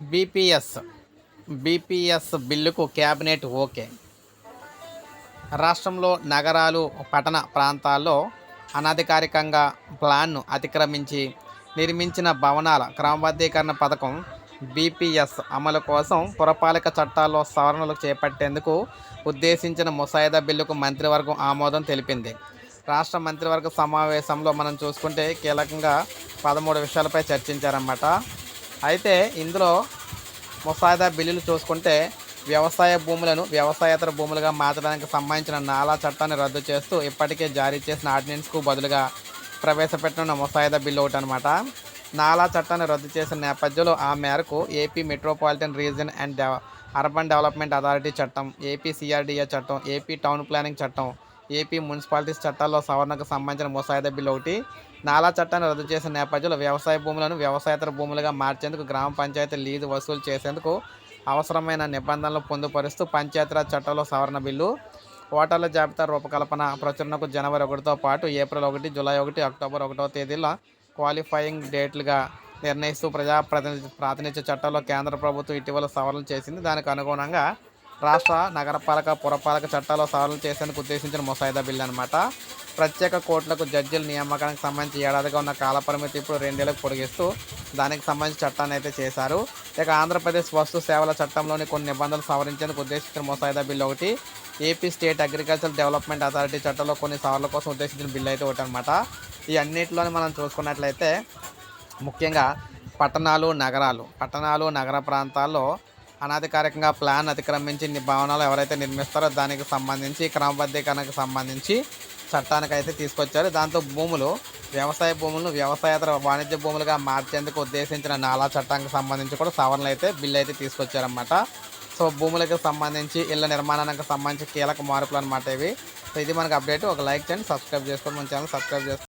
BPS. BPS బిల్లుకు cabinet okay. రాష్ట్రంలో నగరాలు పట్టణ ప్రాంతాల్లో అనధికారికంగా ప్లాన్ను అతిక్రమించి నిర్మించిన భవనాల క్రమబద్ధీకరణ పథకం బీపీఎస్ అమలు కోసం పురపాలక చట్టాల్లో సవరణలు చేపట్టేందుకు ఉద్దేశించిన ముసాయిదా బిల్లుకు మంత్రివర్గం ఆమోదం తెలిపింది. రాష్ట్ర మంత్రివర్గ సమావేశంలో మనం చూసుకుంటే కీలకంగా పదమూడు విషయాలపై చర్చించారన్నమాట. అయితే ఇందులో ముసాయిదా బిల్లులు చూసుకుంటే వ్యవసాయ భూములను వ్యవసాయేతర భూములుగా మార్చడానికి సంబంధించిన నాలా చట్టాన్ని రద్దు చేస్తూ ఇప్పటికే జారీ చేసిన ఆర్డినెన్స్కు బదులుగా ప్రవేశపెట్టనున్న ముసాయిదా బిల్లు ఒకటి అనమాట నాలా చట్టాన్ని రద్దు చేసిన నేపథ్యంలో ఆ మేరకు AP metropolitan region and urban development authority చట్టం ఏపీ సిఆర్డీఏ చట్టం ఏపీ టౌన్ ప్లానింగ్ చట్టం ఏపీ మున్సిపాలిటీస్ చట్టాల్లో సవరణకు సంబంధించిన ముసాయిదా బిల్లు ఒకటి నాలా చట్టాన్ని రద్దు చేసిన నేపథ్యంలో వ్యవసాయ భూములను వ్యవసాయేతర భూములుగా మార్చేందుకు గ్రామ పంచాయతీ లీజు వసూలు చేసేందుకు అవసరమైన నిబంధనలు పొందుపరుస్తూ పంచాయతీరాజ్ చట్టంలో సవరణ బిల్లు ఓటర్ల జాబితా రూపకల్పన ప్రచురణకు జనవరి ఒకటితో పాటు ఏప్రిల్ ఒకటి జూలై ఒకటి అక్టోబర్ ఒకటో తేదీల క్వాలిఫైయింగ్ డేట్లుగా నిర్ణయిస్తూ ప్రజా ప్రతినిధి ప్రాతినిధ్య చట్టంలో కేంద్ర ప్రభుత్వం ఇటీవల సవరణలు చేసింది. దానికి అనుగుణంగా రాష్ట్ర నగరపాలక పురపాలక చట్టాల్లో సవరణలు చేసేందుకు ఉద్దేశించిన ముసాయిదా బిల్లు అనమాట ప్రత్యేక కోర్టులకు జడ్జిల నియామకానికి సంబంధించి ఏడాదిగా ఉన్న కాలపరిమితి ఇప్పుడు రెండేళ్ళకు పొడిగిస్తూ దానికి సంబంధించి చట్టాన్ని అయితే చేశారు. ఇక ఆంధ్రప్రదేశ్ వస్తు సేవల చట్టంలోని కొన్ని నిబంధనలు సవరించేందుకు ఉద్దేశించిన ముసాయిదా బిల్లు ఒకటి AP state agriculture development authority చట్టంలో కొన్ని సవరణల కోసం ఉద్దేశించిన బిల్లు అయితే ఒకటి అనమాట ఈ అన్నిటిలోని మనం చూసుకున్నట్లయితే ముఖ్యంగా పట్టణాలు నగరాలు పట్టణాలు నగర ప్రాంతాల్లో అనధికారికంగా ప్లాన్ అతిక్రమించి భవనాలు ఎవరైతే నిర్మిస్తారో దానికి సంబంధించి క్రమబద్ధీకరణకు సంబంధించి చట్టానికి అయితే తీసుకొచ్చారు. దాంతో భూములు వ్యవసాయ భూములను వ్యవసాయేతర వాణిజ్య భూములుగా మార్చేందుకు ఉద్దేశించిన నాలా చట్టానికి సంబంధించి కూడా సవరణలు అయితే బిల్లు అయితే తీసుకొచ్చారన్నమాట. సో భూములకు సంబంధించి ఇళ్ళ నిర్మాణానికి సంబంధించి కీలక మార్పులు అనమాట ఇవి. సో ఇది మనకు అప్డేట్. ఒక లైక్ చేయండి సబ్స్క్రైబ్ చేసుకోండి. మన ఛానల్ సబ్స్క్రైబ్ చేసుకోండి.